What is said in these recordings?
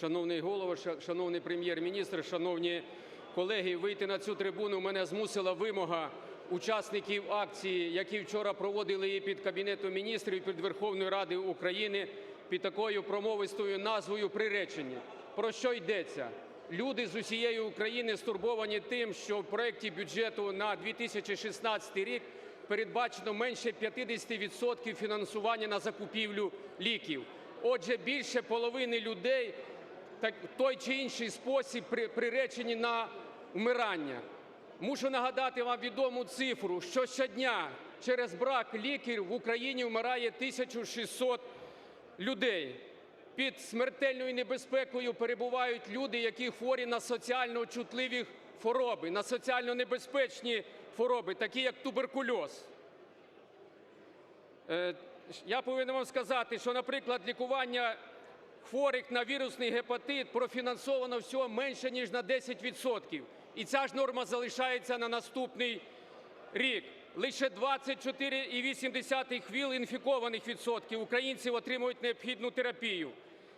шановний голово, шановний прем'єр-міністр, шановні колеги, вийти на цю трибуну мене змусила вимога учасників акції, які вчора проводили її під Кабінетом міністрів, під Верховною Радою України під такою промовистою назвою «Приречені». Про що йдеться? Люди з усієї України стурбовані тим, що в проекті бюджету на 2016 рік передбачено менше 50% фінансування на закупівлю ліків. Отже, більше половини людей той чи інший спосіб при- приречені на вмирання. Мушу нагадати вам відому цифру, що щодня через брак ліків в Україні вмирає 1600 людей. Під смертельною небезпекою перебувають люди, які хворі на соціально чутливі хвороби, на соціально небезпечні хвороби, такі як туберкульоз. Е, Я повинен вам сказати, що, наприклад, лікування хворих на вірусний гепатит профінансовано всього менше, ніж на 10%. І ця ж норма залишається на наступний рік. Лише 24,8 ВІЛ інфікованих відсотків українців отримують необхідну терапію.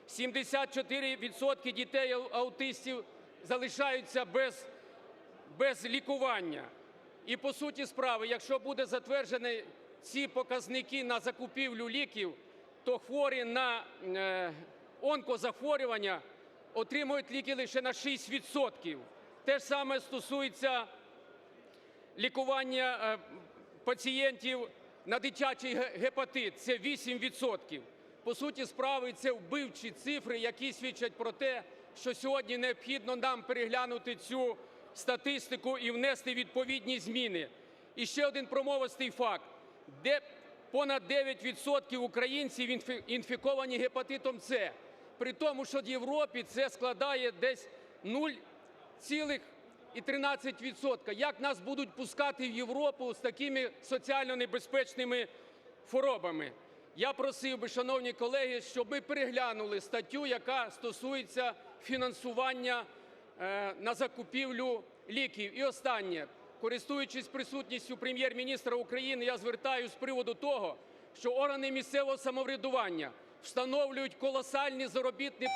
74% дітей аутистів залишаються без, без лікування. І по суті справи, якщо буде затверджені ці показники на закупівлю ліків, то хворі на е, онкозахворювання отримують ліки лише на 6%. Те ж саме стосується лікування е, пацієнтів на дитячий гепатит це 8%. По суті справи, це вбивчі цифри, які свідчать про те, що сьогодні необхідно нам переглянути цю статистику і внести відповідні зміни. І ще один промовистий факт, де понад 9% українців інфі- інфіковані гепатитом С, при тому, що в Європі це складає десь 0,13%. Як нас будуть пускати в Європу з такими соціально небезпечними хворобами? Я просив би, шановні колеги, щоб ми переглянули статтю, яка стосується фінансування е, на закупівлю ліків. І останнє. Користуючись присутністю прем'єр-міністра України, я звертаюся з приводу того, що органи місцевого самоврядування встановлюють колосальні заробітні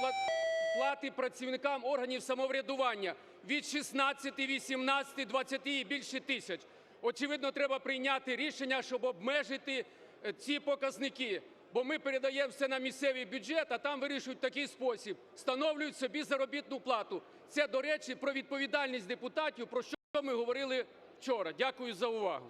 плати працівникам органів самоврядування від 16, 18, 20 і більше тисяч. Очевидно, треба прийняти рішення, щоб обмежити е, ці показники. Бо ми передаємо все на місцевий бюджет, а там вирішують такий спосіб, встановлюють собі заробітну плату. Це, до речі, про відповідальність депутатів, про що ми говорили вчора. Дякую за увагу.